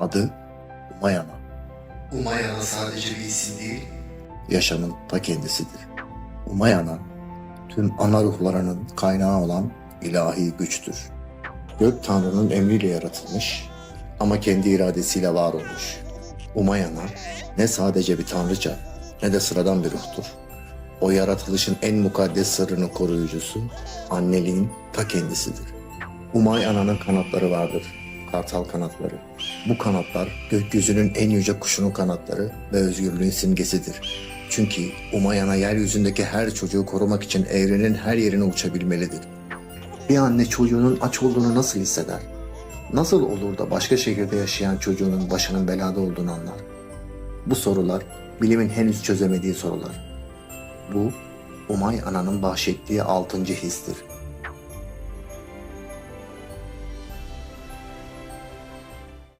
Adı Umayana. Umayana sadece bir isim değil, Yaşamın ta kendisidir. Umayana tüm ana ruhlarının kaynağı olan ilahi güçtür. Gök Tanrı'nın emriyle yaratılmış ama kendi iradesiyle var olmuş. Umayana ne sadece bir tanrıça ne de sıradan bir ruhtur. O yaratılışın en mukaddes sırrının koruyucusu, anneliğin ta kendisidir. Umay ananın kanatları vardır, kartal kanatları. Bu kanatlar gökyüzünün en yüce kuşunun kanatları ve özgürlüğün simgesidir. Çünkü Umayana yeryüzündeki her çocuğu korumak için evrenin her yerine uçabilmelidir. Bir anne çocuğunun aç olduğunu nasıl hisseder? Nasıl olur da başka şehirde yaşayan çocuğunun başının belada olduğunu anlar? Bu sorular bilimin henüz çözemediği sorular. Bu Umay Ana'nın bahşettiği altıncı histir.